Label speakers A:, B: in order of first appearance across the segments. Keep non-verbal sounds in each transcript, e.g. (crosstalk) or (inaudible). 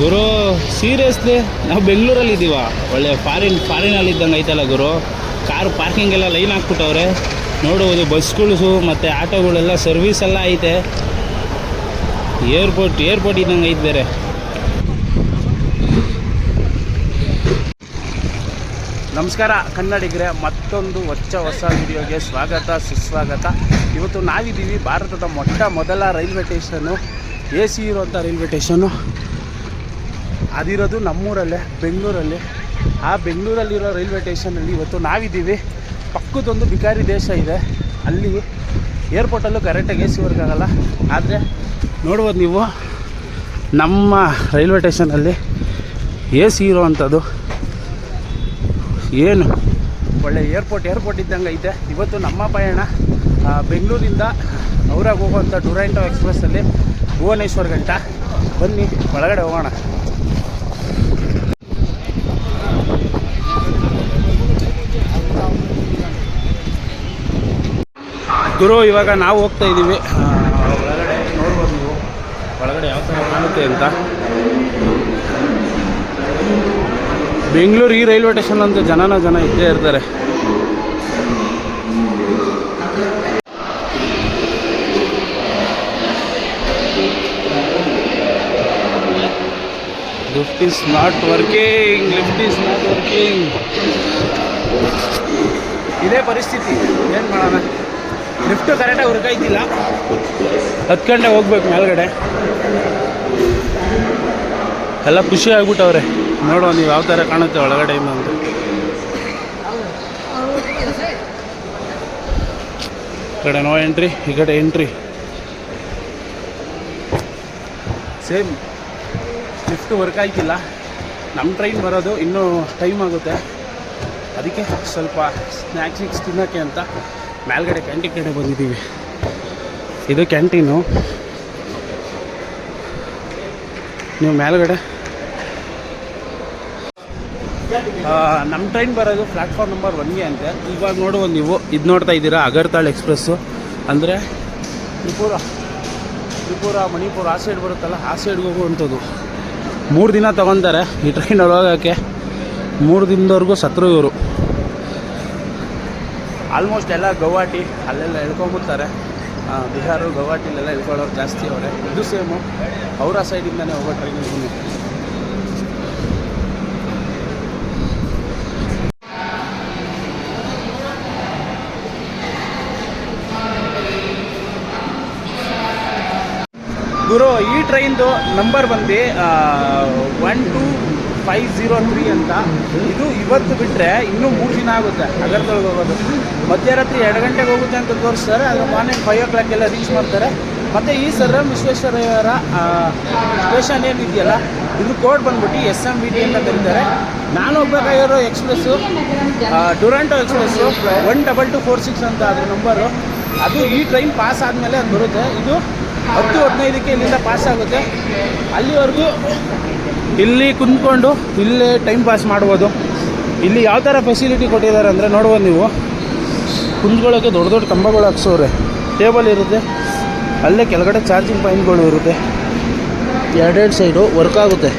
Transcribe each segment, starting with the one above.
A: ಗುರು seriously ನಾವು ಬೆಂಗಳೂರಲ್ಲಿ ಇದ್ದೀವ ಒಳ್ಳೆ ಫಾರಿನ್ ಫಾರಿನಲ್ಲಿ ಇದ್ದಂಗೆ ಐತಲ್ಲ ಗುರು. Car ಪಾರ್ಕಿಂಗೆಲ್ಲ line ಹಾಕ್ಬಿಟ್ಟವ್ರೆ. ನೋಡುವುದು ಬಸ್ಗಳು ಮತ್ತು ಆಟೋಗಳೆಲ್ಲ ಸರ್ವಿಸ್ ಎಲ್ಲ ಐತೆ. ಏರ್ಪೋರ್ಟ್ ಏರ್ಪೋರ್ಟ್ ಇದ್ದಂಗೆ ಐತೆ ಬೇರೆ. ನಮಸ್ಕಾರ ಕನ್ನಡಿಗರೆ ಮತ್ತೊಂದು ಹೊಚ್ಚ ಹೊಸ ವಿಡಿಯೋಗೆ ಸ್ವಾಗತ, ಸುಸ್ವಾಗತ. ಇವತ್ತು ನಾವಿದ್ದೀವಿ ಭಾರತದ ಮೊಟ್ಟ ಮೊದಲ ರೈಲ್ವೆ ಸ್ಟೇಷನ್ನು, ಎ ಸಿ ಇರುವಂಥ ರೈಲ್ವೆ ಸ್ಟೇಷನ್ನು. ಅದಿರೋದು ನಮ್ಮೂರಲ್ಲೇ, ಬೆಂಗಳೂರಲ್ಲಿ. ಆ ಬೆಂಗಳೂರಲ್ಲಿರೋ ರೈಲ್ವೆ ಸ್ಟೇಷನಲ್ಲಿ ಇವತ್ತು ನಾವಿದ್ದೀವಿ. ಪಕ್ಕದೊಂದು ಬಿಕಾರಿ ದೇಶ ಇದೆ. ಅಲ್ಲಿ ಏರ್ಪೋರ್ಟಲ್ಲೂ ಕರೆಕ್ಟಾಗಿ ಎ ಸಿ ವರ್ಕ್ ಆಗಲ್ಲ. ಆದರೆ ನೋಡ್ಬೋದು ನೀವು, ನಮ್ಮ ರೈಲ್ವೆ ಸ್ಟೇಷನಲ್ಲಿ ಎ ಸಿ ಇರೋವಂಥದ್ದು. ಏನು? ಒಳ್ಳೆ ಏರ್ಪೋರ್ಟ್ ಏರ್ಪೋರ್ಟ್ ಇದ್ದಂಗೆ ಐತೆ. ಇವತ್ತು ನಮ್ಮ ಪಯಣ ಬೆಂಗಳೂರಿಂದ ಔರಾಗ ಹೋಗುವಂಥ ಡುರಾಂಟೋ ಎಕ್ಸ್ಪ್ರೆಸ್ಸಲ್ಲಿ ಭುವನೇಶ್ವರ್ ಗಂಟ. ಬನ್ನಿ, ಒಳಗಡೆ ಹೋಗೋಣ. ಗುರು ಇವಾಗ ನಾವು ಹೋಗ್ತಾ ಇದ್ದೀವಿ ಒಳಗಡೆ ನೋಡ್ಬೋದು ನೀವು ಒಳಗಡೆ ಯಾವ ಥರ ಕಾಣುತ್ತೆ ಅಂತ? ಬೆಂಗಳೂರು ಈ ರೈಲ್ವೆ ಸ್ಟೇಷನ್ ಅಂತ ಜನನ ಜನ ಇದ್ದೇ ಇರ್ತಾರೆ. Lift is not working lift is not working ಇದೇ ಪರಿಸ್ಥಿತಿ. ಏನು ಮಾಡೋಣ? ಲಿಫ್ಟು ಕರೆಕ್ಟಾಗಿ ವರ್ಕ್ ಹತ್ಕೊಂಡೆ ಹತ್ತು ಗಂಟೆ ಹೋಗ್ಬೇಕು ಮೇಲ್ಗಡೆ. ಎಲ್ಲ ಖುಷಿ ಆಗ್ಬಿಟ್ಟವ್ರೆ. ನೋಡುವ ನೀವು ಯಾವ ಥರ ಕಾಣುತ್ತೆ ಒಳಗಡೆಯಿಂದ ಅಂತ. ಈ ಕಡೆ ನೋ ಎಂಟ್ರಿ ಈ ಕಡೆ ಎಂಟ್ರಿ ಸೇಮ್ ಲಿಫ್ಟ್ ವರ್ಕ್ ಆಯ್ತಿಲ್ಲ ನಮ್ಮ ಟ್ರೈನ್ ಬರೋದು ಇನ್ನೂ ಟೈಮ್ ಆಗುತ್ತೆ. ಅದಕ್ಕೆ ಸ್ವಲ್ಪ ಸ್ನ್ಯಾಕ್ಸ್ ಸಿಕ್ಸ್ ತಿನ್ನೋಕ್ಕೆ ಅಂತ. ಮೇಲ್ಗಡೆ ಕ್ಯಾಂಟೀನ್ ಕಡೆ ಬಂದಿದ್ದೀವಿ. ಇದು ಕ್ಯಾಂಟೀನು ನೀವು ಮೇಲ್ಗಡೆ. ನಮ್ಮ ಟ್ರೈನ್ ಬರೋದು ಪ್ಲ್ಯಾಟ್ಫಾರ್ಮ್ ನಂಬರ್ ಒನ್ಗೆ ಅಂತೆ. ಇವಾಗ ನೋಡುವ ನೀವು, ಇದು ನೋಡ್ತಾ ಇದ್ದೀರಾ ಅಗರ್ತಾಳ್ ಎಕ್ಸ್ಪ್ರೆಸ್ಸು ಅಂದರೆ ತ್ರಿಪುರ ತ್ರಿಪುರ, ಮಣಿಪುರ, ಆ ಸೈಡ್ ಬರುತ್ತಲ್ಲ, ಆ ಸೈಡ್ಗೆ ಹೋಗುವಂಥದ್ದು. ಮೂರು ದಿನ ತೊಗೊತಾರೆ ಈ ಟ್ರೈನಲ್ಲಿ ಹೋಗೋಕ್ಕೆ ಮೂರು ದಿನದವರೆಗೂ ಸತ್ರು ಇವರು ಆಲ್ಮೋಸ್ಟ್ ಎಲ್ಲ ಗೌಹಾಟಿ ಅಲ್ಲೆಲ್ಲ ಎಳ್ಕೊಂಬಿಡ್ತಾರೆ. ಬಿಹಾರು ಗೌಹಾಟಿಲೆಲ್ಲ ಇಳ್ಕೊಳ್ಳೋರು ಜಾಸ್ತಿ ಅವರೇ. ಇದು ಸೇಮು ಅವರ ಸೈಡಿಂದಲೇ ಹೋಗೋ ಟ್ರೈನಿಂಗ್ ಗುರು, ಈ ಟ್ರೈನ್ದು ನಂಬರ್ ಬಂದು one two five zero three ಅಂತ. ಇದು ಇವತ್ತು ಬಿಟ್ಟರೆ ಇನ್ನೂ ಮೂರು ದಿನ ಆಗುತ್ತೆ. ಅಗರ್ತೊಳಗೆ ಹೋಗೋದು. ಮಧ್ಯರಾತ್ರಿ ಎರಡು ಗಂಟೆಗೆ ಹೋಗುತ್ತೆ ಅಂತ ತೋರಿಸ್ತಾರೆ. ಅದು ಮಾರ್ನಿಂಗ್ ಫೈವ್ ಓ ಕ್ಲಾಕ್ಗೆಲ್ಲ ರೀಚ್ ಮಾಡ್ತಾರೆ. ಮತ್ತು ಈ ಸರ್ ವಿಶ್ವೇಶ್ವರಯ್ಯರ ಸ್ಟೇಷನ್ ಏನಿದೆಯಲ್ಲ, ಇದು ಕೋಡ್ ಬಂದ್ಬಿಟ್ಟು ಎಸ್ ಎಂ ವಿ ಟಿ ಅಂತ ಕರೀತಾರೆ. ನಾನು ಹೋಗ್ಬೇಕಾಗಿರೋ express Duronto express one double two four six ಅಂತ ಅದ್ರ ನಂಬರು ಅದು ಈ ಟ್ರೈನ್ ಪಾಸ್ ಆದಮೇಲೆ ಅದು ಬರುತ್ತೆ. ಇದು ಹತ್ತು ಹದಿನೈದಕ್ಕೆ ಇಲ್ಲಿಂದ ಪಾಸ್ ಆಗುತ್ತೆ. ಅಲ್ಲಿವರೆಗೂ ಇಲ್ಲಿ ಕುಂತ್ಕೊಂಡು ಇಲ್ಲೇ ಟೈಮ್ ಪಾಸ್ ಮಾಡ್ಬೋದು. ಇಲ್ಲಿ ಯಾವ ಥರ ಫೆಸಿಲಿಟಿ ಕೊಟ್ಟಿದ್ದಾರೆ ಅಂದರೆ ನೋಡ್ಬೋದು ನೀವು. ಕುಂತ್ಕೊಳ್ಳೋಕ್ಕೆ ದೊಡ್ಡ ದೊಡ್ಡ ಕಂಬಗಳು ಹಾಕ್ಸೋರೆ ಟೇಬಲ್ ಇರುತ್ತೆ. ಅಲ್ಲೇ ಕೆಳಗಡೆ ಚಾರ್ಜಿಂಗ್ ಪಾಯಿಂಟ್ಗಳು ಇರುತ್ತೆ. ಎರಡೆರಡು ಸೈಡು ವರ್ಕ್ ಆಗುತ್ತೆ.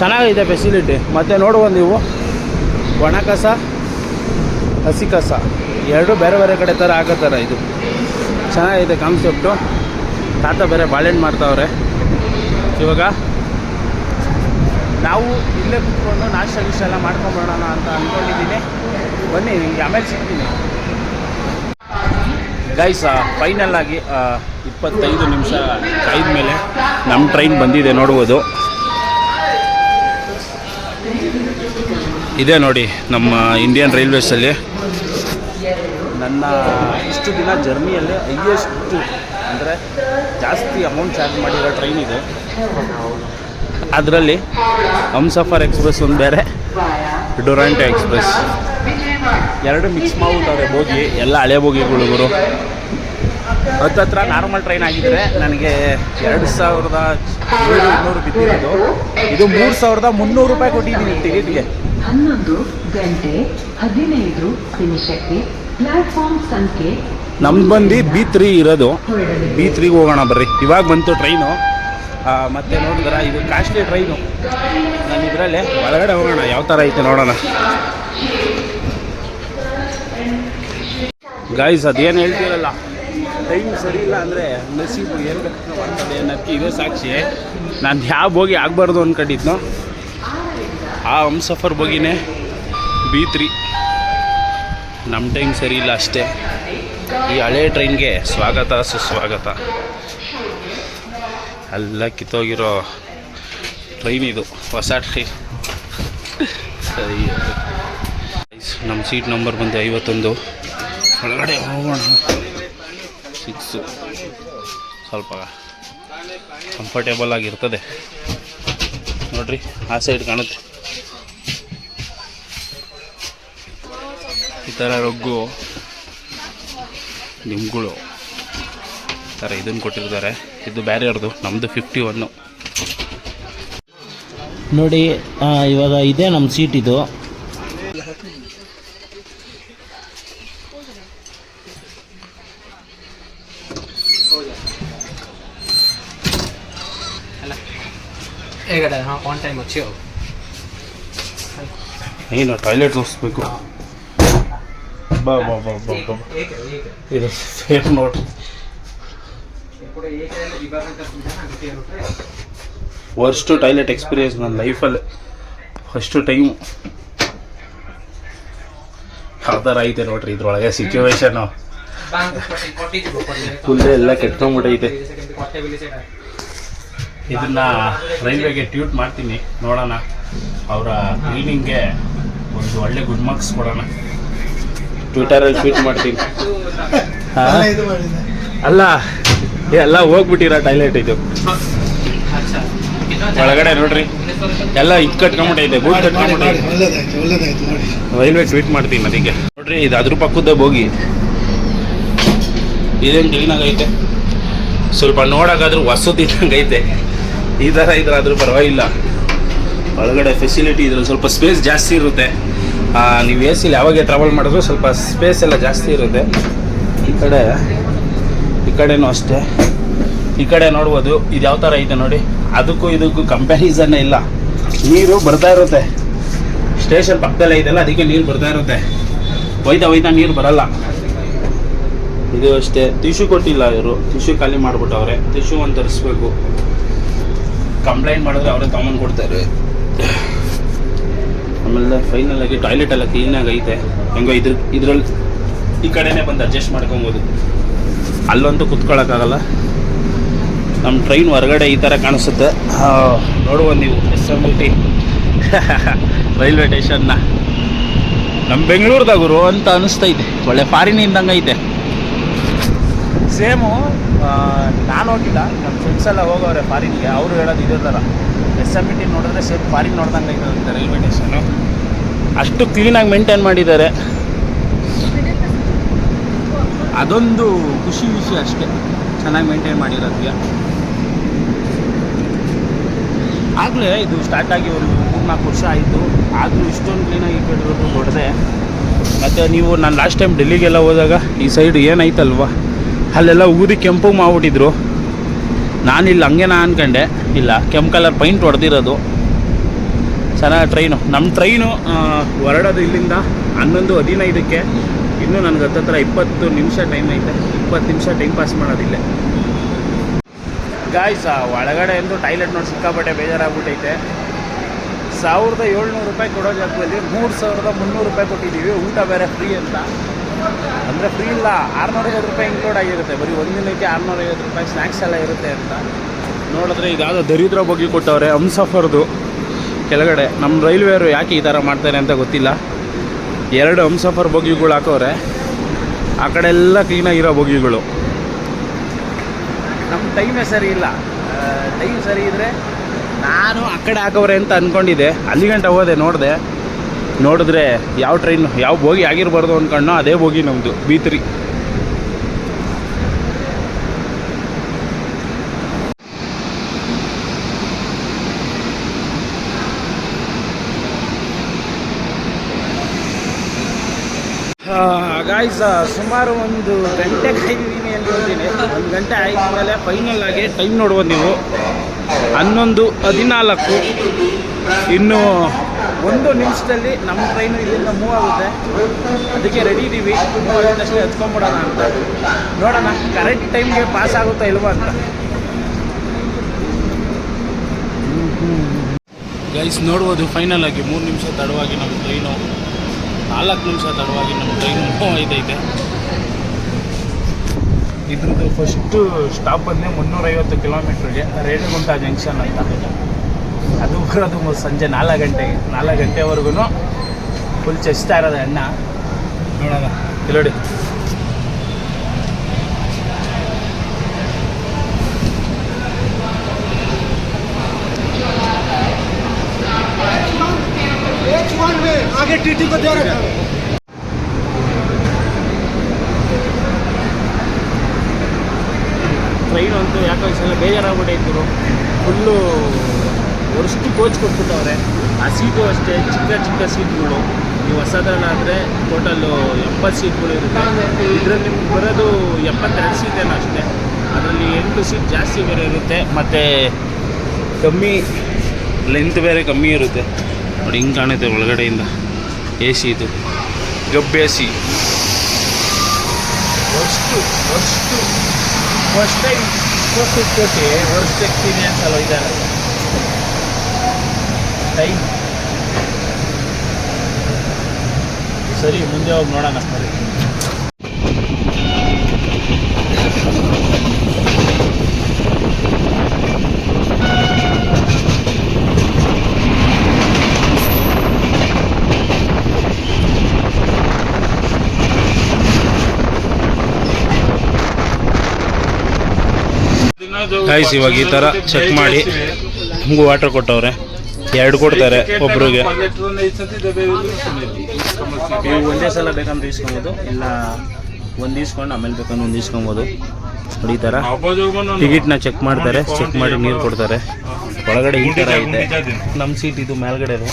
A: ಚೆನ್ನಾಗಿದೆ ಫೆಸಿಲಿಟಿ ಮತ್ತು ನೋಡುವ ನೀವು. ಒಣ ಕಸ ಹಸಿ ಕಸ. ಎರಡು ಬೇರೆ ಬೇರೆ ಕಡೆ ಥರ ಆಗೋ ಥರ ಇದು. ಚೆನ್ನಾಗಿದೆ ಕಾನ್ಸೆಪ್ಟು ತಾತ ಬೇರೆ ಬಾಳೆಹಣ್ಣು ಮಾಡ್ತಾವ್ರೆ. ಇವಾಗ ನಾವು ಇಲ್ಲೇ ಕುತ್ಕೊಂಡು ನಾಶ ಗಿಷ್ಟ ಎಲ್ಲ ಮಾಡ್ಕೊಂಬರೋಣ ಅಂತ ಅಂದ್ಕೊಂಡಿದ್ದೀನಿ ಬನ್ನಿ, ನಿಮಗೆ ಆಮೇಲೆ ಸಿಗ್ತೀನಿ. ಗೈಸ್ ಫೈನಲ್ ಆಗಿ ಇಪ್ಪತ್ತೈದು ನಿಮಿಷ ಕಾಯ್ದ ಮೇಲೆ ನಮ್ಮ ಟ್ರೈನ್ ಬಂದಿದೆ, ನೋಡ್ಬೋದು. ಇದೆ ನೋಡಿ, ನಮ್ಮ ಇಂಡಿಯನ್ ರೈಲ್ವೇಸಲ್ಲಿ ನನ್ನ ಇಷ್ಟು ದಿನ ಜರ್ನಿಯಲ್ಲಿ ಹೈಯೆಸ್ಟ್ ಅಂದರೆ ಜಾಸ್ತಿ ಅಮೌಂಟ್ ಚಾರ್ಜ್ ಮಾಡಿರೋ ಟ್ರೈನ್ ಇದು. ಅದರಲ್ಲಿ ಹಮ್ಸಫರ್ ಎಕ್ಸ್ಪ್ರೆಸ್ ಒಂದು ಬೇರೆ ಡುರಾಂಟೋ ಎಕ್ಸ್ಪ್ರೆಸ್. ಎರಡು ಮಿಕ್ಸ್ ಮಾಡ್ಬಿಟ್ಟವ್ರೆ ಬೋಗಿ ಎಲ್ಲ ಹಳೆ ಬೋಗಿಗಳು ಗುರು. ಹತ್ತತ್ರ ನಾರ್ಮಲ್ ಟ್ರೈನ್ ಆಗಿದ್ರೆ ನನಗೆ ಎರಡು ಸಾವಿರದ ಇನ್ನೂರು ಬಿದ್ದಿರೋದು. ಇದು ಮೂರು ಸಾವಿರದ ಮುನ್ನೂರು ರೂಪಾಯಿ ಕೊಟ್ಟಿದ್ದೀನಿ ಟಿಕೆಟ್ಗೆ.
B: ಹನ್ನೊಂದು ಗಂಟೆ ಹದಿನೈದು ನಿಮಿಷಕ್ಕೆ ಪ್ಲಾಟ್ಫಾರ್ಮ್ ಸಂಖ್ಯೆ
A: ನಮ್ದು ಬಂದು ಬಿ ತ್ರೀ ಇರೋದು. ಬಿ ತ್ರೀಗೆ ಹೋಗೋಣ ಬರ್ರಿ. ಇವಾಗ ಬಂತು ಟ್ರೈನು ಮತ್ತು ನೋಡಿದ್ರ ಇದು ಕಾಸ್ಟ್ಲಿ ಟ್ರೈನು ನಾನು ಇದರಲ್ಲೇ. ಒಳಗಡೆ ಹೋಗೋಣ ಯಾವ ಥರ ಐತೆ ನೋಡೋಣ. ಗಾಯ್ಸ್ ಅದೇನು ಹೇಳ್ತೀರಲ್ಲ? ಟೈಮ್ ಸರಿ ಇಲ್ಲ ಅಂದರೆ ನಸೀಬು ಏನು ಬೇಕು ಮಾಡ್ತದೆ ಇದೇ ಸಾಕ್ಷಿ. ನಾನು ಯಾವ ಬೋಗಿ ಆಗಬಾರ್ದು ಅಂದ್ಕೊಂಡಿದ್ನೋ ಆ ಹಮ್ಸಫರ್ ಬೋಗಿನೇ ಬಿ ತ್ರೀ ನಮ್ಮ ಟೈಮ್ ಸರಿ ಇಲ್ಲ ಅಷ್ಟೇ. ಈ ಹಳೆ ಟ್ರೈನ್ಗೆ ಸ್ವಾಗತ ಸುಸ್ವಾಗತ. ಎಲ್ಲ ಕಿತ್ತೋಗಿರೋ ಟ್ರೈನ್ ಇದು ಹೊಸ ಟ್ರೈನ್ ಸರಿ ನಮ್ಮ ಸೀಟ್ ನಂಬರ್ ಬಂದು ಐವತ್ತೊಂದು. ಒಳಗಡೆ ಹೋಗೋಣ. ಸಿಕ್ಸು ಸ್ವಲ್ಪ ಕಂಫರ್ಟೇಬಲ್ ಆಗಿರ್ತದೆ. ನೋಡ್ರಿ, ಆ ಸೈಡ್ ಕಾಣುತ್ತೆ. ಈ ಥರ ರಗ್ಗು, ನಿಮ್ಗಳು. ಈ ಥರ ಇದನ್ನು ಕೊಟ್ಟಿರ್ತಾರೆ. ಇದು ಬೇರೆಯವ್ರದ್ದು ನಮ್ಮದು ಫಿಫ್ಟಿ ಒನ್ನು
C: ನೋಡಿ ಇವಾಗ ಇದೆ ನಮ್ಮ ಸೀಟ್ ಇದು.
A: ಏನು ಟಾಯ್ಲೆಟ್ ತೋರಿಸ್ಬೇಕು ಬಾ ಬಾ ಬಾ ಬಾ ಬಾ. ಇದು ಸೇಫ್
D: ನೋಡ್ರಿ
A: ವರ್ಸ್ಟು ಟಾಯ್ಲೆಟ್ ಎಕ್ಸ್ಪೀರಿಯನ್ಸ್ ನನ್ನ ಲೈಫಲ್ಲಿ ಫಸ್ಟು ಟೈಮು ಯಾವ ಥರ ಐತೆ ನೋಡ್ರಿ ಇದ್ರೊಳಗೆ ಸಿಚುವೇಶನು
D: ಬ್ಯಾಂಕ್ ಕೊಟ್ಟಿ ಕೊಟ್ಟಿದ್ದು ಕೊಟ್ಟಿದ್ದು
A: ಫುಲ್ ಎಲ್ಲ ಕೆಟ್ಕೊಂಡ್ಬಿಟ್ಟೈತೆ
D: ಇದನ್ನು ಬಿಲಿ ಸೈಡ್
A: ಇದನ್ನ ರೈಲ್ವೆಗೆ ಟ್ಯೂಟ್ ಮಾಡ್ತೀನಿ ನೋಡೋಣ. ಅವರ ಕ್ಲೀನಿಂಗ್ಗೆ ಒಂದು ಒಳ್ಳೆ ಗುಡ್ ಮಾರ್ಕ್ಸ್ ಕೊಡೋಣ. ಟ್ವಿಟರಲ್ಲಿ ಟ್ವೀಟ್ ಮಾಡ್ತೀನಿ. ಅಲ್ಲ ಎಲ್ಲ ಹೋಗ್ಬಿಟ್ಟಿರೋ ಟಾಯ್ಲೆಟ್ ಇದು. ಒಳಗಡೆ ನೋಡ್ರಿ. ಎಲ್ಲ ಇದು ಕಟ್ಕೊಂಬಿಟ್ಟೈತೆ ಬೂಟ್ ಕಟ್ಕೊಂಬಿಟ್ಟೈತೆ. ರೈಲ್ವೆ ಟ್ವೀಟ್ ಮಾಡ್ತೀನಿ ಅದಕ್ಕೆ ನೋಡ್ರಿ ಇದು ಅದ್ರ ಪಕ್ಕದ ಹೋಗಿ ಇದೇನು ಕ್ಲೀನಾಗೈತೆ ಸ್ವಲ್ಪ ನೋಡೋಕ್ಕಾದ್ರೂ ವಸತಿ ಐತೆ. ಈ ಥರ ಇದ್ರೆ ಆದರೂ ಪರವಾಗಿಲ್ಲ. ಒಳಗಡೆ ಫೆಸಿಲಿಟಿ ಇದ್ರಲ್ಲಿ ಸ್ವಲ್ಪ ಸ್ಪೇಸ್ ಜಾಸ್ತಿ ಇರುತ್ತೆ. ನೀವು ಎ ಸಿಲಿ ಯಾವಾಗ ಟ್ರಾವೆಲ್ ಮಾಡಿದ್ರು ಸ್ವಲ್ಪ ಸ್ಪೇಸ್ ಎಲ್ಲ ಜಾಸ್ತಿ ಇರುತ್ತೆ. ಈ ಕಡೆ ಕಡೆನೂ ಅಷ್ಟೇ. ಈ ಕಡೆ ನೋಡ್ಬೋದು, ಇದು ಯಾವ ಥರ ಐತೆ ನೋಡಿ. ಅದಕ್ಕೂ ಇದಕ್ಕೂ ಕಂಪ್ಯಾರಿಸನ್ ಇಲ್ಲ. ನೀರು ಬರ್ತಾ ಇರುತ್ತೆ. ಸ್ಟೇಷನ್ ಪಕ್ಕದಲ್ಲೇ ಇದೆಲ್ಲ ಅದಕ್ಕೆ ನೀರು ಬರ್ತಾ ಇರುತ್ತೆ. ಒಯ್ತಾ ಒಯ್ತಾ ನೀರು ಬರಲ್ಲ. ಇದು ಅಷ್ಟೇ. ಟಿಶ್ಯೂ ಕೊಟ್ಟಿಲ್ಲ ಇವರು. ಟಿಶ್ಯೂ ಖಾಲಿ ಮಾಡಿಬಿಟ್ಟವ್ರೆ. ಟಿಶ್ಯೂ ಒಂದು ತರಿಸ್ಬೇಕು. ಕಂಪ್ಲೇಂಟ್ ಮಾಡಿದ್ರೆ ಅವರೇ ತಗೊಂಡು ಕೊಡ್ತಾರೆ. ಆಮೇಲೆ ಫೈನಲ್ ಆಗಿ ಟಾಯ್ಲೆಟ್ ಎಲ್ಲ ಕ್ಲೀನಾಗೈತೆ ಹೆಂಗೋ ಇದ್ರ ಇದ್ರಲ್ಲಿ ಈ ಕಡೆನೇ ಬಂದು ಅಡ್ಜಸ್ಟ್ ಮಾಡ್ಕೊಬೋದು. ಅಲ್ಲಂತೂ ಕುತ್ಕೊಳ್ಳೋಕ್ಕಾಗಲ್ಲ ನಮ್ಮ ಟ್ರೈನ್ ಹೊರಗಡೆ ಈ ಥರ ಕಾಣಿಸುತ್ತೆ. ನೋಡುವ ನೀವು ಎಸ್ ಎಂ ಟಿ. (laughs) ರೈಲ್ವೆ ಸ್ಟೇಷನ್ನ. ನಮ್ಮ ಬೆಂಗಳೂರದಾಗುರು ಅಂತ ಅನಿಸ್ತೈತೆ. ಒಳ್ಳೆ ಫಾರಿನ್ ಇದ್ದಂಗೆ ಐತೆ. ಸೇಮು ನಾನು ಹೋಗಿಲ್ಲ. ನಮ್ಮ ಫ್ರೆಂಡ್ಸ್ ಎಲ್ಲ ಹೋಗೋರೆ ಫಾರಿನ್ಗೆ. ಅವರು ಹೇಳೋದು ಇದೇ ಥರ ಎಸ್ ಎಂ ಟಿ ನೋಡಿದ್ರೆ ಸೇಮ್ ಫಾರಿನ್ ನೋಡ್ದಂಗೆ ಐತೆ ಅಂತ ರೈಲ್ವೆ ಸ್ಟೇಷನು. ಅಷ್ಟು ಕ್ಲೀನಾಗಿ ಮೇಂಟೈನ್ ಮಾಡಿದ್ದಾರೆ. ಅದೊಂದು ಖುಷಿ ವಿಷಯ ಅಷ್ಟೇ. ಚೆನ್ನಾಗಿ ಮೇಂಟೈನ್ ಮಾಡಿರೋದಕ್ಕೆ ಆಗಲೇ ಇದು ಸ್ಟಾರ್ಟ್ ಆಗಿ ಒಂದು ಮೂರ್ನಾಲ್ಕು ವರ್ಷ ಆಯಿತು. ಆದರೂ ಇಷ್ಟೊಂದು ಕ್ಲೀನಾಗಿ ಇಟ್ಟಿರೋದು ದೊಡ್ಡದೆ ಮತ್ತು ನೀವು ನಾನು ಲಾಸ್ಟ್ ಟೈಮ್ ಡೆಲ್ಲಿಗೆಲ್ಲ ಹೋದಾಗ ಈ ಸೈಡ್ ಏನಾಯ್ತಲ್ವ? ಅಲ್ಲೆಲ್ಲ ಊದಿ ಕೆಂಪು ಮಾಡ್ಬಿಟ್ಟಿದ್ರು. ನಾನಿಲ್ಲಿ ಹಂಗೆ ನಾ ಅಂದ್ಕೊಂಡೆ ಇಲ್ಲ, ಕೆಂಪು ಕಲರ್ ಪೈಂಟ್ ಹೊಡೆದಿರೋದು. ಚೆನ್ನಾಗಿ ಟ್ರೈನು ನಮ್ಮ ಟ್ರೈನು ಹೊರಡೋದು ಇಲ್ಲಿಂದ ಹನ್ನೊಂದು ಹದಿನೈದಕ್ಕೆ. ಇನ್ನೂ ನನಗೆ ಹತ್ತತ್ರ ಇಪ್ಪತ್ತು ನಿಮಿಷ ಟೈಮ್ ಐತೆ. ಇಪ್ಪತ್ತು ನಿಮಿಷ ಟೈಮ್ ಪಾಸ್ ಮಾಡೋದಿಲ್ಲ. ಗಾಯ್ಸ್ ಒಳಗಡೆ ಎಂದು ಟಾಯ್ಲೆಟ್ ನೋಡಿ ಸಿಕ್ಕಾಪಟ್ಟೆ ಬೇಜಾರಾಗ್ಬಿಟ್ಟೈತೆ. ಸಾವಿರದ ಏಳ್ನೂರು ರೂಪಾಯಿ ಕೊಡೋ ಜಾಗದಲ್ಲಿ ಮೂರು ಸಾವಿರದ ಮುನ್ನೂರು ರೂಪಾಯಿ ಕೊಟ್ಟಿದ್ದೀವಿ. ಊಟ ಬೇರೆ ಫ್ರೀ ಅಂತ. ಅಂದರೆ ಫ್ರೀ ಇಲ್ಲ, ಆರುನೂರೈವತ್ತು ರೂಪಾಯಿ ಇನ್ಕ್ಲೂಡ್ ಆಗಿರುತ್ತೆ. ಬರೀ ಒಂದಿನಕ್ಕೆ ದಿನಕ್ಕೆ ಆರುನೂರೈವತ್ತು ರೂಪಾಯಿ ಸ್ನ್ಯಾಕ್ಸ್ ಎಲ್ಲ ಇರುತ್ತೆ ಅಂತ. ನೋಡಿದ್ರೆ ಇದ್ಯಾವುದೋ ದರಿದ್ರ ಬಗ್ಗೆ ಕೊಟ್ಟವ್ರೆ ಹಮ್ಸಫರ್ದು ಕೆಳಗಡೆ ನಮ್ಮ ರೈಲ್ವೇರು ಯಾಕೆ ಈ ಥರ ಮಾಡ್ತಾರೆ ಅಂತ ಗೊತ್ತಿಲ್ಲ. ಎರಡು ಹಮ್ಸಫರ್ ಬೋಗಿಗಳು ಹಾಕವ್ರೆ ಆ ಕಡೆ ಎಲ್ಲ ಕ್ಲೀನಾಗಿರೋ ಬೋಗಿಗಳು. ನಮ್ಮ ಟೈಮೇ ಸರಿ ಇಲ್ಲ. ಟೈಮ್ ಸರಿ ಇದ್ದರೆ ನಾನು ಆ ಕಡೆ ಹಾಕವ್ರೆ ಅಂತ ಅಂದ್ಕೊಂಡಿದ್ದೆ ಅಲ್ಲಿ ಗಂಟ ಹೋದೆ, ನೋಡಿದೆ. ನೋಡಿದ್ರೆ ಯಾವ ಟ್ರೈನ್ ಯಾವ ಬೋಗಿ ಆಗಿರಬಾರ್ದು ಅಂದ್ಕೊಂಡು ಅದೇ ಬೋಗಿ ನಮ್ಮದು ಬಿ ತ್ರೀ ಗಾಯ್ಸ್ ಸುಮಾರು ಒಂದು ಗಂಟೆ ಕಾಯ್ದಿದ್ದೀನಿ ಹೇಳ್ತೀನಿ ಒಂದು ಗಂಟೆ ಆದ್ಮೇಲೆ ಫೈನಲ್ ಆಗಿ ಟೈಮ್ ನೋಡ್ಬೋದು ನೀವು. ಹನ್ನೊಂದು, ಹದಿನಾಲ್ಕು, ಇನ್ನು ಒಂದು ನಿಮಿಷದಲ್ಲಿ ನಮ್ಮ ಟ್ರೈನು ಇಲ್ಲಿಂದ ಮೂವ್ ಆಗುತ್ತೆ. ಅದಕ್ಕೆ ರೆಡಿ ಇದ್ದೀವಿ ಮೂವ್ ಆಗಿದ್ದಷ್ಟೇ ಹತ್ಕೊಂಡ್ಬಿಡೋಣ ಅಂತ. ನೋಡೋಣ ಕರೆಕ್ಟ್ ಟೈಮ್ಗೆ ಪಾಸ್ ಆಗುತ್ತಾ ಇಲ್ವಾ ಅಂತ. ಗೈಸ್ ನೋಡ್ಬೋದು ಫೈನಲ್ ಆಗಿ ಮೂರು ನಿಮಿಷ ತಡವಾಗಿ ನಮ್ಮ ಟ್ರೈನು ನಾಲ್ಕು ನಿಮಿಷ ತಡವಾಗಿ ನಮ್ಮ ಟ್ರೈನ್ ಇದೈತೆ. ಇದ್ರದ್ದು ಫಸ್ಟು ಸ್ಟಾಪ್ ಬಂದೇ ಮುನ್ನೂರೈವತ್ತು ಕಿಲೋಮೀಟ್ರಿಗೆ ರೇಣುಗುಂಟ ಜಂಕ್ಷನ್ ಅಂತ. ಅದು ಬರೋದು ಸಂಜೆ ನಾಲ್ಕು ಗಂಟೆಗೆ ನಾಲ್ಕು ಗಂಟೆವರೆಗೂ ಫುಲ್ ಚೆಸ್ತಾ ಇರೋದು ಅಣ್ಣ ನೋಡೋಣ. ಇಲ್ಲಿ
E: आगे टीटी को दे रखा है
A: ಟ್ರೈನ್ ಅಂತೂ ಯಾಕೋ ಈ ಸಲ ಬೇಜಾರಾಗ್ಬಿಟ್ಟೈತರು ಫುಲ್ಲು ವರ್ಷಕ್ಕೆ ಕೋಚ್ ಕೊಟ್ಬಿಟ್ಟವ್ರೆ ಆ ಸೀಟು ಅಷ್ಟೇ ಚಿಕ್ಕ ಚಿಕ್ಕ ಸೀಟ್ಗಳು ನೀವು ಹೊಸದ್ರಲ್ಲಾದರೆ ಟೋಟಲ್ಲು ಎಪ್ಪತ್ತು ಸೀಟ್ಗಳು ಇರುತ್ತೆ ಇದರಲ್ಲಿ ನಿಮ್ಗೆ ಬರೋದು ಎಪ್ಪತ್ತೆರಡು ಸೀಟ್ ಏನೋ ಅಷ್ಟೇ ಅದರಲ್ಲಿ ಎಂಟು ಸೀಟ್ ಜಾಸ್ತಿ ಬೇರೆ ಇರುತ್ತೆ ಮತ್ತು ಕಮ್ಮಿ ಲೆಂತ್ ಬೇರೆ ಕಮ್ಮಿ ಇರುತ್ತೆ ನೋಡಿ ಹಿಂಗೆ ಕಾಣುತ್ತೆ ಒಳಗಡೆಯಿಂದ ಎ ಸಿ ಇದು. ಜೊಬ್ಬೆ ಎ ಸಿ ಅಷ್ಟು ಅಷ್ಟು ಫಸ್ಟ್ ಟೈಮ್ ಫಸ್ಟ್ ಕೊಟ್ಟು ವರ್ಸ್ಟ್ ಎಕ್ಸ್ಪೀರಿಯನ್ಸ್ ಅಲ್ಲ ಇದ್ದಾರೆ ಟೈಮ್ ಸರಿ, ಮುಂದೆ ಹೋಗಿ ನೋಡೋಣ. ಸರಿ ಗೈಸ್ ಇವಾಗ ಈ ಥರ ಚೆಕ್ ಮಾಡಿ. ಹಿಂಗೂ ವಾಟರ್ ಕೊಟ್ಟವ್ರೆ. ಎರಡು ಕೊಡ್ತಾರೆ ಒಬ್ರಿಗೆ. ನೀವು ಒಂದೇ ಸಲ ಬೇಕಂದ್ರೆ ಇಸ್ಕೊಬೋದು ಇಲ್ಲ ಒಂದು ಇಸ್ಕೊಂಡು ಆಮೇಲೆ ಬೇಕಂದ್ರೆ ಒಂದು ಇಸ್ಕೊಬೋದು ನೋಡಿ ಈ ಥರ ಟಿಕೆಟ್ನ ಚೆಕ್ ಮಾಡ್ತಾರೆ ಚೆಕ್ ಮಾಡಿ ನೀರು ಕೊಡ್ತಾರೆ. ಒಳಗಡೆ ಈ ಥರ ಇದೆ. ನಮ್ಮ ಸೀಟ್ ಇದು ಮೇಲ್ಗಡೆ ಇದೆ.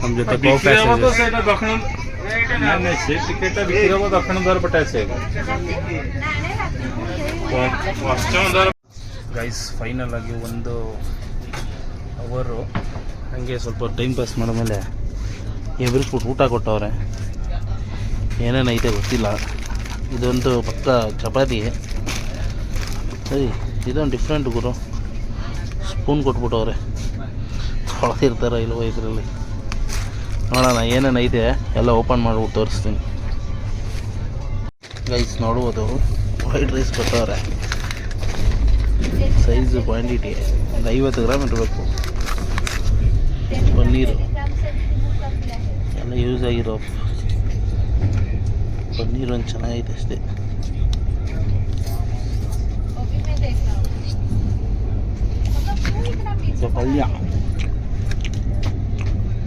A: ನಮ್ಮ ಜೊತೆ
F: ಟಿಕೆಟ್
A: ಗೈಸ್ ಫೈನಲ್ ಆಗಿ ಒಂದು ಅವರು ಹಾಗೆ ಸ್ವಲ್ಪ ಟೈಮ್ ಪಾಸ್ ಮಾಡಿದ್ಮೇಲೆ ಎಬ್ರಿಸ್ಬಿಟ್ಟು ಊಟ ಕೊಟ್ಟವ್ರೆ. ಏನೇನೈತೆ ಗೊತ್ತಿಲ್ಲ. ಇದೊಂದು ಪಕ್ಕ ಚಪಾತಿ. ಸರಿ, ಇದೊಂದು ಡಿಫ್ರೆಂಟ್ ಗುರು. ಸ್ಪೂನ್ ಕೊಟ್ಬಿಟ್ಟವ್ರೆ. ತೊಳೆದಿರ್ತಾರ ಇಲ್ವೋ ಇದರಲ್ಲಿ. ನೋಡೋಣ ಏನೇನೈತೆ ಎಲ್ಲ ಓಪನ್ ಮಾಡಿಬಿಟ್ಟು ತೋರಿಸ್ತೀನಿ. ಗೈಸ್ ನೋಡ್ಬೋದು. ವೈಟ್ ರೈಸ್ ಕೊಟ್ಟವ್ರೆ ಸೈಜು ಕ್ವಾಂಟಿಟಿ ಒಂದು ಐವತ್ತು ಗ್ರಾಮ್ ಇರಬೇಕು. ಪನ್ನೀರು. ಎಲ್ಲ ಯೂಸ್ ಆಗಿರೋ ಪನ್ನೀರ್ ಒಂದು ಚೆನ್ನಾಗೈತೆ ಅಷ್ಟೇ. ಪಲ್ಯ.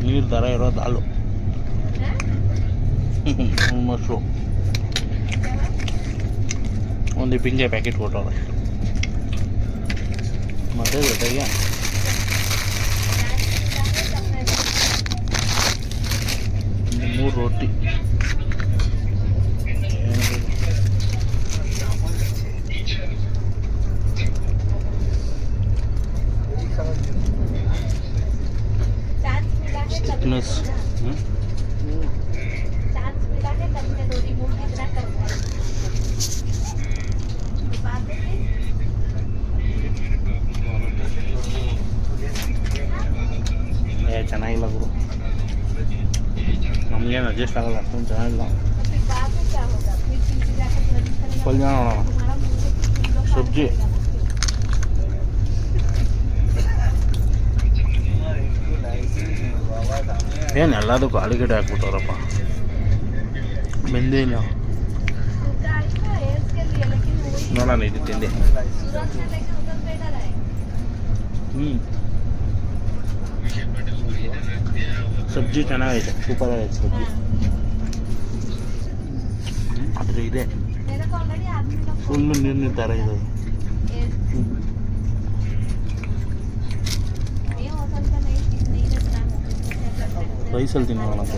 A: ನೀರು ಥರ ಇರೋ ದಾಲು. ಮಶ್ರೂಮ್. ಒಂದು ಪಿಂಜೆ ಪ್ಯಾಕೆಟ್ ಕೊಟ್ಟವ್ರೆ ಮತ್ತು ಜೊತೆಗೆ ಒಂದು ಮೂರು ರೊಟ್ಟಿ
G: चांस मिला है कभी
A: थिकनेस ಏ ಚೆನ್ನಾಗಿಲ್ಲ ಗುರು. ನಮ್ಗೇನು ಅಡ್ಜಸ್ಟ್ ಆಗಲ್ಲ ಅಷ್ಟೊಂದು ಚೆನ್ನಾಗಿಲ್ಲ. ಪಲ್ಯ ನೋಡೋಣ. ಸಬ್ಜಿ. ಏನು ಎಲ್ಲದಕ್ಕೂ ಅಡುಗೆಡೆ ಹಾಕ್ಬಿಟ್ಟವ್ರಪ್ಪ.
G: ಬೆಂದಿಲ್ಲ
A: ನೋಡೋಣ ಇದು
G: ತಿಂಡಿ.
A: ಹ್ಞೂ ಸಬ್ಜಿ ಚೆನ್ನಾಗೈತೆ. ಸೂಪರ್ ಆಗೈತೆ ಸಬ್ಜಿ. ಆದರೆ ಇದೆ. ಫುಲ್ಲು ನೀರು ಥರ ಇದೆ. ರೈಸಲ್ಲಿ ತಿನ್ನೋಣ
C: ಅಂತ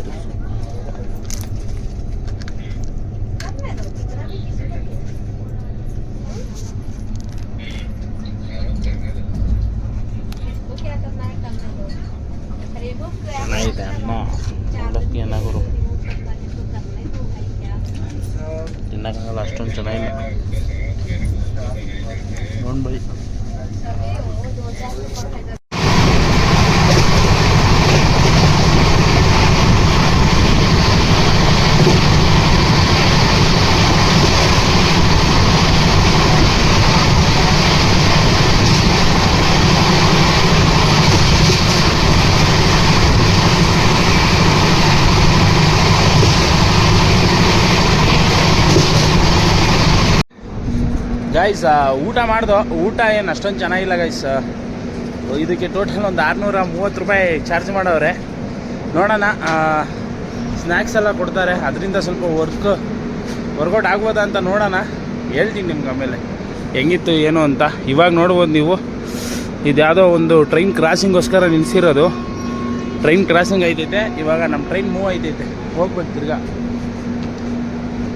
A: ಗೈಸ್ ಊಟ ಮಾಡ್ದು, ಊಟ ಏನು ಅಷ್ಟೊಂದು ಚೆನ್ನಾಗಿಲ್ಲ ಗೈಸ್ ಇದಕ್ಕೆ ಟೋಟಲ್ ಒಂದು ಆರುನೂರ ಮೂವತ್ತು ರೂಪಾಯಿ ಚಾರ್ಜ್ ಮಾಡವ್ರೆ. ನೋಡೋಣ ಸ್ನ್ಯಾಕ್ಸ್ ಎಲ್ಲ ಕೊಡ್ತಾರೆ. ಅದರಿಂದ ಸ್ವಲ್ಪ ವರ್ಕ್ ವರ್ಕೌಟ್ ಆಗ್ಬೋದಾ ಅಂತ ನೋಡೋಣ. ಹೇಳ್ತೀನಿ ನಿಮ್ಗೆ ಆಮೇಲೆ. ಹೆಂಗಿತ್ತು, ಏನು ಅಂತ. ಇವಾಗ ನೋಡ್ಬೋದು ನೀವು. ಇದು ಯಾವುದೋ ಒಂದು ಟ್ರೈನ್ ಕ್ರಾಸಿಂಗೋಸ್ಕರ ನಿಲ್ಸಿರೋದು. ಟ್ರೈನ್ ಕ್ರಾಸಿಂಗ್ ಐತೈತೆ. ಇವಾಗ ನಮ್ಮ ಟ್ರೈನ್ ಮೂವ್ ಐತೈತೆ. ಹೋಗ್ಬೇಕು ತಿರ್ಗಾ.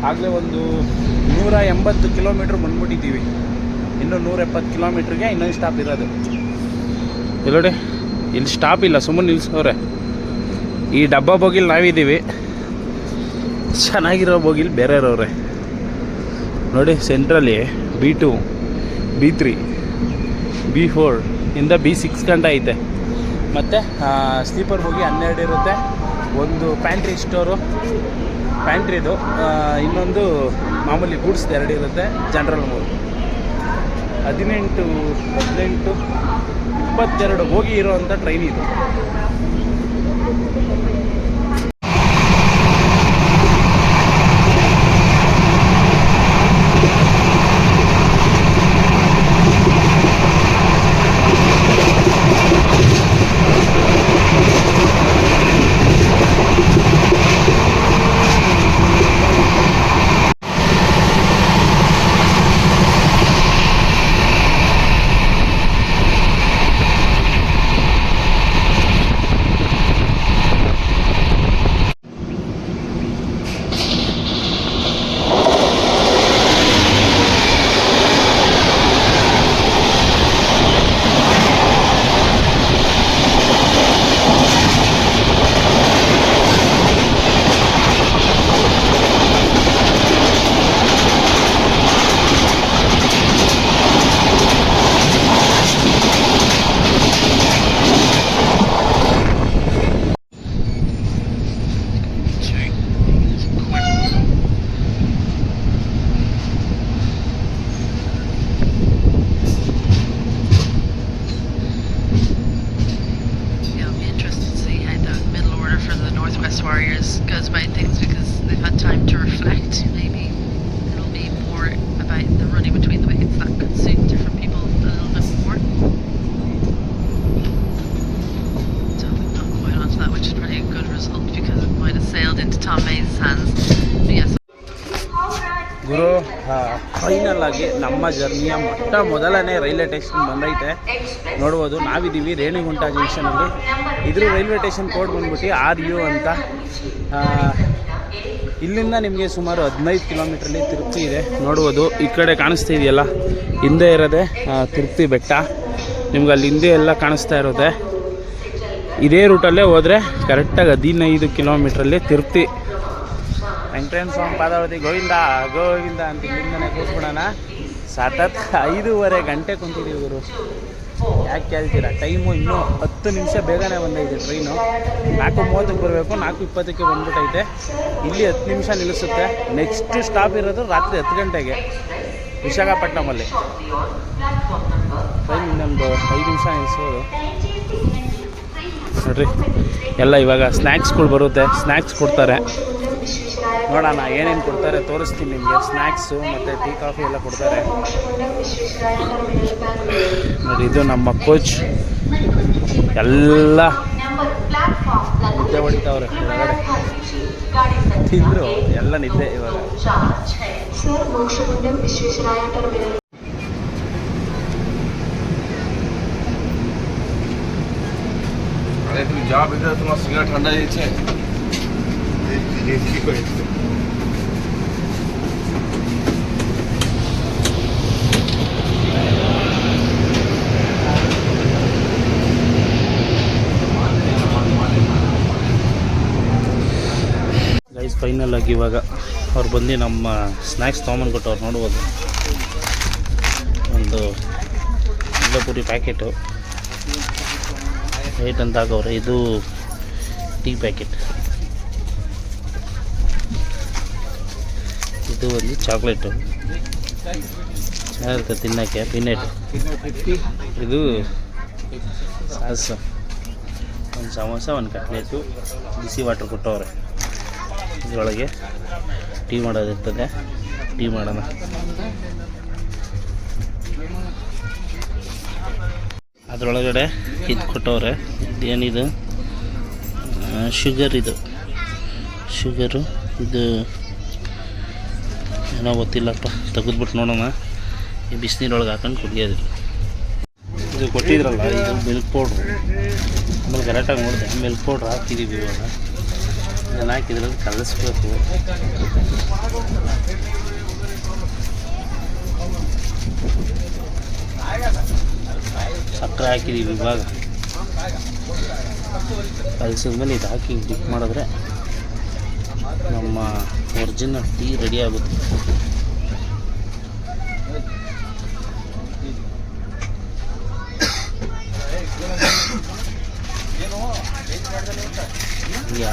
A: ಆಗಲೇ ಒಂದು ನೂರ ಎಂಬತ್ತು ಕಿಲೋಮೀಟ್ರ್ ಬಂದ್ಬಿಟ್ಟಿದ್ದೀವಿ ಇನ್ನೂ ನೂರ ಎಪ್ಪತ್ತು ಕಿಲೋಮೀಟ್ರಿಗೆ ಇನ್ನೊಂದು ಸ್ಟಾಪ್ ಇರೋದು. ಎಲ್ಲೋಡಿ ನೋಡಿ ಇಲ್ಲಿ ಸ್ಟಾಪ್ ಇಲ್ಲ, ಸುಮ್ಮನೆ ನಿಲ್ಸೋರೆ ಈ ಡಬ್ಬ ಬೋಗಿಲ್ ನಾವಿದ್ದೀವಿ. ಚೆನ್ನಾಗಿರೋ ಬೋಗಿಲ್ ಬೇರೆಯವ್ರವ್ರೆ. ನೋಡಿ ಸೆಂಟ್ರಲ್ಲಿ B two B three B four ಇಂದ ಬಿ ಸಿಕ್ಸ್ ಗಂಟೆ ಐತೆ. ಮತ್ತು ಸ್ಲೀಪರ್ ಹೋಗಿ ಹನ್ನೆರಡು ಇರುತ್ತೆ. ಒಂದು ಪ್ಯಾಂಟ್ರಿ ಸ್ಟೋರು ಪ್ಯಾಂಟ್ರಿದು ಇನ್ನೊಂದು ಮಾಮೂಲಿ ಗೂಡ್ಸ್ ಎರಡು ಇರುತ್ತೆ ಜನರಲ್ ಮೂರು ಹದಿನೆಂಟು ಹದಿನೆಂಟು, ಇಪ್ಪತ್ತೆರಡು ಹೋಗಿ ಇರೋವಂಥ ಟ್ರೈನ್ ಇದು. ಗುರು ಫೈನಲ್ ಆಗಿ ನಮ್ಮ ಜರ್ನಿಯ ಮೊಟ್ಟ ಮೊದಲನೇ ರೈಲ್ವೆ ಟೇಷನ್ ಬಂದೈತೆ. ನೋಡ್ಬೋದು, ನಾವಿದ್ದೀವಿ ರೇಣಿಗುಂಟ ಜಂಕ್ಷನಲ್ಲಿ ಇದ್ರ ರೈಲ್ವೆ ಟೇಷನ್ ಕೋಡ್ ಬಂದ್ಬಿಟ್ಟು ಆರ್ ಯು ಅಂತ. ಇಲ್ಲಿಂದ ನಿಮಗೆ ಸುಮಾರು ಹದಿನೈದು ಕಿಲೋಮೀಟ್ರಲ್ಲಿ ತಿರುಪ್ತಿ ಇದೆ. ನೋಡ್ಬೋದು, ಈ ಕಡೆ ಕಾಣಿಸ್ತಾ ಇದೆಯಲ್ಲ? ಹಿಂದೆ ಇರೋದೆ ತಿರುಪ್ತಿ ಬೆಟ್ಟ. ನಿಮ್ಗೆ ಅಲ್ಲಿ ಹಿಂದೆ ಎಲ್ಲ ಕಾಣಿಸ್ತಾ ಇರುತ್ತೆ ಇದೇ ರೂಟಲ್ಲೇ ಹೋದರೆ ಕರೆಕ್ಟಾಗಿ ಹದಿನೈದು ಕಿಲೋಮೀಟ್ರಲ್ಲಿ ತಿರುಪ್ತಿ ವೆಂಕಟೇಶ್ವರ ಸ್ವಾಮಿ ಪಾದಾವತಿ ಗೋವಿಂದ ಗೋವಿಂದ ಅಂತ ಇಲ್ಲಿಂದನೇ ಕೂತ್ಬಿಡೋಣ. ಸತತ್ ಐದೂವರೆ ಗಂಟೆ ಕುಂತಿದ್ದೀವಿ ಗುರು. ಯಾಕೆ ಕೇಳ್ತೀರಾ? ಟೈಮು ಇನ್ನೂ ಹತ್ತು ನಿಮಿಷ ಬೇಗನೆ ಬಂದೈತೆ ಟ್ರೈನು. ನಾಲ್ಕು ಮೂವತ್ತಕ್ಕೆ ಬರಬೇಕು, ನಾಲ್ಕು ಇಪ್ಪತ್ತಕ್ಕೆ ಬಂದ್ಬಿಟ್ಟೈತೆ ಇಲ್ಲಿ ಹತ್ತು ನಿಮಿಷ ನಿಲ್ಲಿಸುತ್ತೆ. ನೆಕ್ಸ್ಟ್ ಸ್ಟಾಪ್ ಇರೋದು ರಾತ್ರಿ ಹತ್ತು ಗಂಟೆಗೆ. ವಿಶಾಖಪಟ್ಟಣಮಲ್ಲಿ ಟೈಮ್ ಇನ್ನೊಂದು ಐದು ನಿಮಿಷ ನಿಲ್ಲಿಸೋದು. ನೋಡ್ರಿ, ಎಲ್ಲ ಇವಾಗ ಸ್ನ್ಯಾಕ್ಸ್ಗಳು ಬರುತ್ತೆ. ಸ್ನ್ಯಾಕ್ಸ್ ಕೊಡ್ತಾರೆ. ನೋಡೋಣ ಏನೇನು ಕೊಡ್ತಾರೆ ತೋರಿಸ್ತೀನಿ ನಿಮಗೆ. ಸ್ನ್ಯಾಕ್ಸು ಮತ್ತು ಟೀ ಕಾಫಿ ಎಲ್ಲ ಕೊಡ್ತಾರೆ. ನೋಡಿ, ಇದು ನಮ್ಮ ಕೋಚ್ ಎಲ್ಲ ನಿದ್ದೆ ಹೊಡಿತಾವ್ರೆ ಒಳಗಡೆ ತಿಂದರು, ಎಲ್ಲ ನಿದ್ದೆ ಇವಾಗ.
H: ಜಾಬ್ ಇದೆ ತುಂಬ ಸಿಗರೇಟ್ ಹಂಡ
A: ಗೈಸ್ ಫೈನಲ್ ಆಗಿ ಇವಾಗ ಅವ್ರು ಬಂದು ನಮ್ಮ ಸ್ನ್ಯಾಕ್ಸ್ ತೊಗೊಂಬಂದ್ಬಿಟ್ಟು ಅವ್ರು ನೋಡ್ಬೋದು. ಒಂದು ಇಲ್ಲ ಪುರಿ ಪ್ಯಾಕೆಟು ಏಟ್ ಅಂತ ಇದು ಟೀ ಪ್ಯಾಕೆಟ್ ಇದು ಒಂದು ಚಾಕ್ಲೇಟು. ಚೆನ್ನಾಗಿರುತ್ತೆ ತಿನ್ನೋಕ್ಕೆ? ಪಿನೆಟ್. ಇದು ಸಾಸ ಒಂದು ಸಮೋಸ, ಒಂದು ಕಟ್ಲೆಟು, ಬಿಸಿ ವಾಟರ್ ಕೊಟ್ಟವ್ರೆ. ಇದರೊಳಗೆ ಟೀ ಮಾಡೋದಿರ್ತದೆ. ಟೀ ಮಾಡೋಣ. ಅದರೊಳಗಡೆ ಇದು ಕೊಟ್ಟವ್ರೆ. ಇದೇನಿದು? ಶುಗರ್ ಇದು. ಶುಗರು ಇದು ಏನೋ ಗೊತ್ತಿಲ್ಲಪ್ಪ. ತೆಗೆದ್ಬಿಟ್ಟು ನೋಡೋಣ ಈ ಬಿಸಿನೀರೊಳಗೆ ಹಾಕೊಂಡು ಕುಡಿಯೋದು ಇದು. ಕೊಟ್ಟಿದ್ರಲ್ಲ, ಇದು ಮಿಲ್ಕ್ ಪೌಡ್ರು ಆಮೇಲೆ ಕರೆಕ್ಟಾಗಿ ನೋಡಿದೆ ಮಿಲ್ಕ್ ಪೌಡ್ರ್ ಹಾಕಿದ್ದೀವಿ ಇವಾಗ. ಇದನ್ನು ಹಾಕಿದ್ರಲ್ಲಿ ಕಲಸ್ಬೇಕು. ಸಕ್ಕರೆ ಹಾಕಿದ್ದೀವಿ ಇವಾಗ. ಕಲಸಿದ್ಮೇಲೆ ಇದು ಹಾಕಿ ಡಿಪ್ ಮಾಡಿದ್ರೆ ನಮ್ಮ ಒರಿಜಿನಲ್ ಟೀ ರೆಡಿ ಆಗುತ್ತೆ.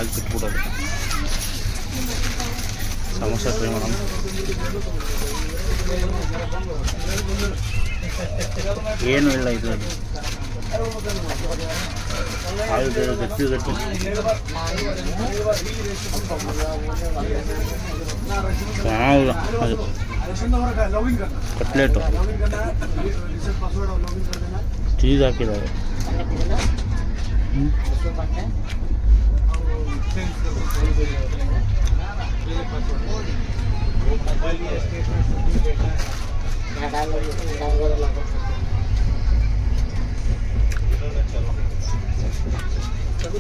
A: ಹೀಗೆ ಹಾಕ್ಬಿಟ್ಬಿಡೋದು ಸಮೋಸ ಟ್ರೈ ಮಾಡೋಣ. ಏನು ಇಲ್ಲ ಇದು ಹಾಲು ಗಟ್ಟಿ ಗಟ್ಟಿ. ಚೆನ್ನಾಗಿಲ್ಲ ಅದು. ಕಟ್ಲೆಟು. ಚೀಸ್ ಹಾಕಿದ್ದಾರೆ.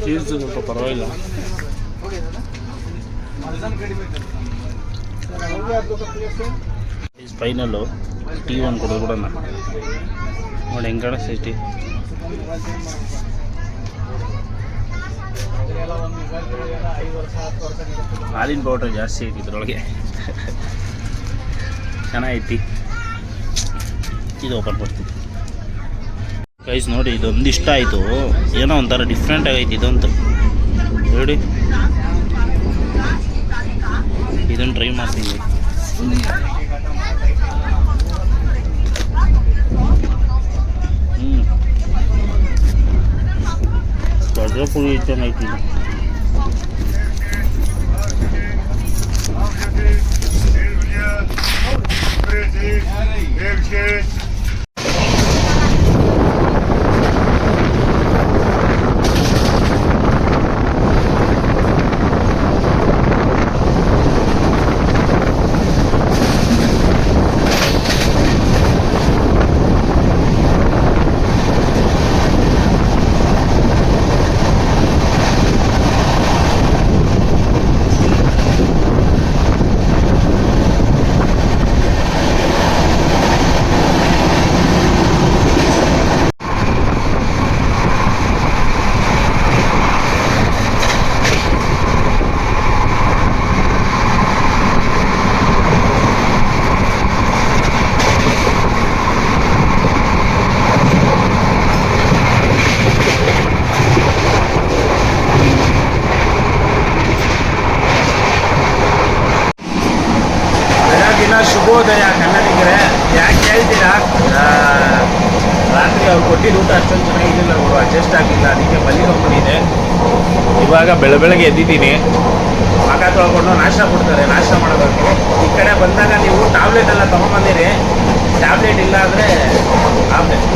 A: ಚೀಸ್ ಸ್ವಲ್ಪ ಪರವಾಗಿಲ್ಲ ಫೈನಲ್ಲು ಟೀ ಒಂದು ಕೊಡೋದು ಬಿಡೋಣ ನೋಡಿ ಹೆಂಗೆ ಕಾಣಿಸ್ತೈತಿ ಹಾಲಿನ ಪೌಡ್ರ್ ಜಾಸ್ತಿ ಐತಿ ಇದ್ರೊಳಗೆ. ಚೆನ್ನಾಗೈತಿ. ಇದು ಓಪನ್ ಮಾಡ್ತೀನಿ. ಕೈಸ್ ನೋಡಿ, ಇದೊಂದು ಇಷ್ಟ ಆಯಿತು. ಏನೋ ಒಂಥರ ಡಿಫ್ರೆಂಟ್ ಆಗೈತಿ ಇದೊಂದು. ನೋಡಿ. ಇದನ್ನು ಟ್ರೈ ಮಾಡ್ತೀನಿ. ಕಡ್ಲೆ ಪುರಿ ಚೆನ್ನಾಗೈತಿ ಇದು.
I: ಬೆಳಗಿನ ಶುಭೋದಯ ಕನ್ನಡಿಗರೇ ಯಾಕೆ ಹೇಳ್ತೀರಾ ಆ, ರಾತ್ರಿ ಅವ್ರು ಕೊಟ್ಟಿದ್ದು ಊಟ ಅಷ್ಟೊಂದು ಚೆನ್ನಾಗಿದ್ದಿಲ್ಲ ಅವರು ಅಡ್ಜಸ್ಟ್ ಆಗಿಲ್ಲ ಅದಕ್ಕೆ ಬಲಿ ಇದೆ ಇವಾಗ ಬೆಳ ಬೆಳಗ್ಗೆ ಎದ್ದಿದ್ದೀನಿ. ಮಗ ತೊಳ್ಕೊಂಡು ನಾಶ ಕೊಡ್ತಾರೆ ನಾಶ ಮಾಡಬೇಕು ಈ ಕಡೆ ಬಂದಾಗ ನೀವು ಟ್ಯಾಬ್ಲೆಟ್ ಎಲ್ಲ ತೊಗೊಂಬಂದಿರಿ. ಟ್ಯಾಬ್ಲೆಟ್ ಇಲ್ಲ ಅಂದರೆ ಆಮ್ಲೆಟ್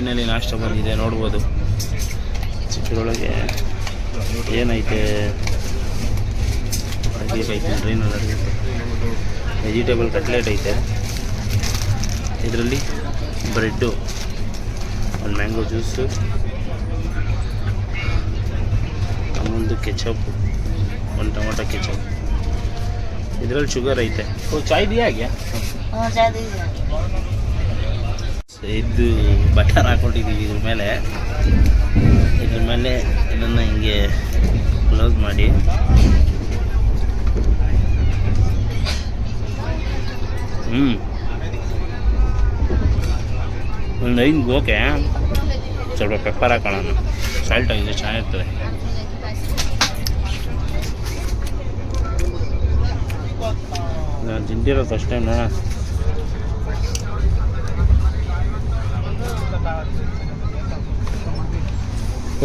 A: ಫೈನಲಿ ನಾಷ್ಟ ಬಂದಿದೆ, ನೋಡ್ಬೋದು. ಇದರೊಳಗೆ ಏನೈತೆ? ಐತೆ ಡ್ರೈನಲ್ಲಿ ವೆಜಿಟೇಬಲ್ ಕಟ್ಲೆಟ್ ಐತೆ. ಇದರಲ್ಲಿ ಬ್ರೆಡ್ಡು, ಒಂದು ಮ್ಯಾಂಗೋ ಜ್ಯೂಸು ಒಂದು ಕೆಚಪ್ ಒಂದು ಟೊಮೊಟೊ ಕೆಚಪ್ ಇದರಲ್ಲಿ ಶುಗರ್ ಐತೆ. ಚಾಯ್ ಇದೆಯಾ ಆಗ್ಯಾ ಇದು ಬಟರ್ ಹಾಕೊಂಡಿದ್ದೀವಿ ಇದ್ರ ಮೇಲೆ. ಇದ್ರ ಮೇಲೆ ಇದನ್ನು ಹಿಂಗೆ ಕ್ಲೋಸ್ ಮಾಡಿ. ಹ್ಞೂ ಒಂದು ಐದು ಓಕೆ ಸ್ವಲ್ಪ ಪೆಪ್ಪರ್ ಹಾಕೋಣ. ಸಾಲ್ಟ್ ಆಗಿದೆ ಚೆನ್ನಾಗಿರ್ತದೆ. ನಾನು ತಿಂತಿರೋ ಫಸ್ಟ್ ಟೈಮ್ ನೋಡೋಣ.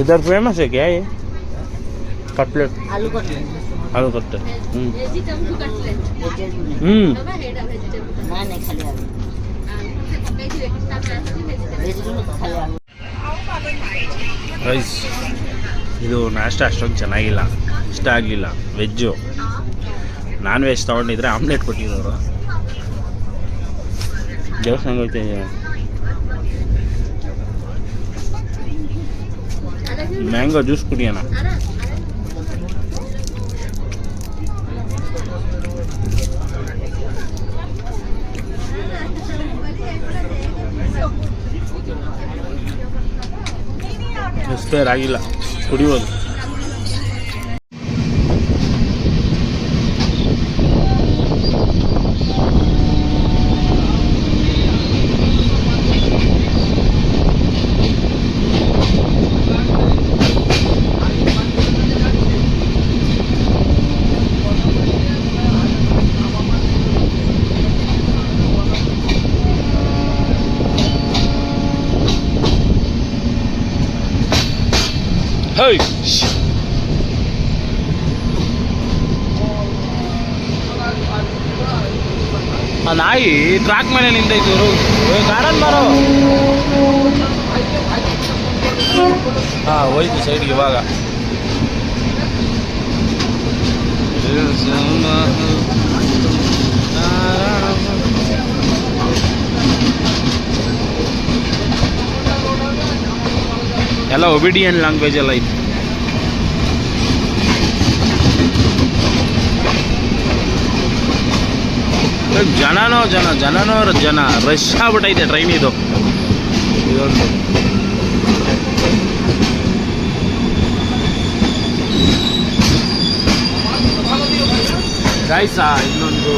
A: इधर फेमस है क्या ये कटलेट
C: आलू कटलेट
A: आलू cutlet hmm
C: vegetable cutlet
A: hmm
C: बाबा हेडा वेजिटेबल
E: ना नहीं खाली आलू वेजिटेबल खाली आलू
A: ರೈಸ್ ಇದು ನಾಷ್ಟ ಅಷ್ಟೊಂದು ಚೆನ್ನಾಗಿಲ್ಲ ಇಷ್ಟ ಆಗಲಿಲ್ಲ ವೆಜ್ಜು ನಾನ್ ವೆಜ್ ತೊಗೊಂಡಿದ್ರೆ ಆಮ್ಲೆಟ್ ಕೊಟ್ಟಿರೋರು ದೇವಸ್ಥಾನ ಹೋಗ್ತಾ ಮ್ಯಾಂಗೋ ಜ್ಯೂಸ್ ಕುಡಿಯೋಣ. ಎಕ್ಸ್ಪೈರ್ ಆಗಿಲ್ಲ ಕುಡಿಬೋದು ಹೈ ಆ ಟ್ರಾಕ್ ಮೇಲೆ ನಿಂತೈತಿ ಗಾರ್ಡನ್ ಮಾರೋ. ಹಾಂ ಹೋಯ್ತು ಸೈಡ್ಗೆ ಇವಾಗ. ಎಲ್ಲ ಒಬಿಡಿಯನ್ ಲ್ಯಾಂಗ್ವೇಜ್ ಎಲ್ಲ ಐತಿ ಜನನೋ ಜನ ಜನನೋ ಜನ. ರಶ್ ಆಗ್ಬಿಟ್ಟೈತೆ ಟ್ರೈನ್ ಇದು. ಇದೊಂದು. ಗಾಯ್ಸ ಇನ್ನೊಂದು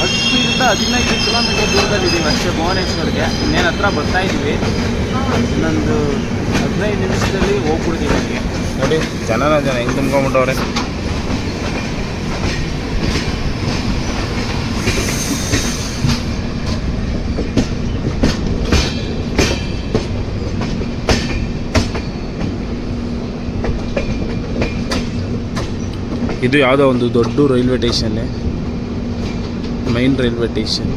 A: ಹತ್ತರಿಂದ ಹದಿನೈದು ಕಿಲೋಮೀಟರ್ ದೂರದಲ್ಲಿದ್ದೀವಿ ಅಷ್ಟೇ ಭುವನೇಶ್ವರ್ಗೆ. ಇನ್ನೇನು ಹತ್ರ ಬರ್ತಾ ಇದ್ದೀವಿ. ಇನ್ನೊಂದು ಹದಿನೈದು ನಿಮಿಷದಲ್ಲಿ ಹೋಗ್ಬಿಡ್ತೀವಿ ನೋಡಿ, ಜನನ ಜನ ಹೆಂಗೆ ತುಂಬ್ಕೊಂಬಿಟ್ಟವ್ರೆ ಇದು ಯಾವುದೋ ಒಂದು ದೊಡ್ಡ railway station main railway station.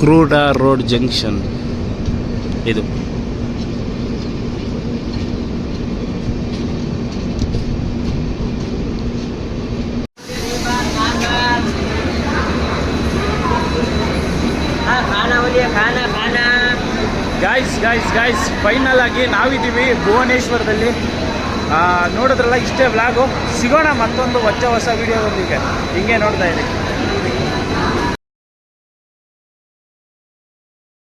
A: Khurda road junction ಇದು.
J: ಗಾಯ್ಸ್ ಫೈನಲ್ ಆಗಿ ನಾವಿದ್ದೀವಿ ಭುವನೇಶ್ವರದಲ್ಲಿ. ನೋಡಿದ್ರಲ್ಲ, ಇಷ್ಟೇ ವ್ಲಾಗು ಸಿಗೋಣ ಮತ್ತೊಂದು ಹೊಚ್ಚ ಹೊಸ ವೀಡಿಯೋದೊಂದಿಗೆ ಹಿಂಗೆ ನೋಡ್ತಾ ಇರಿ.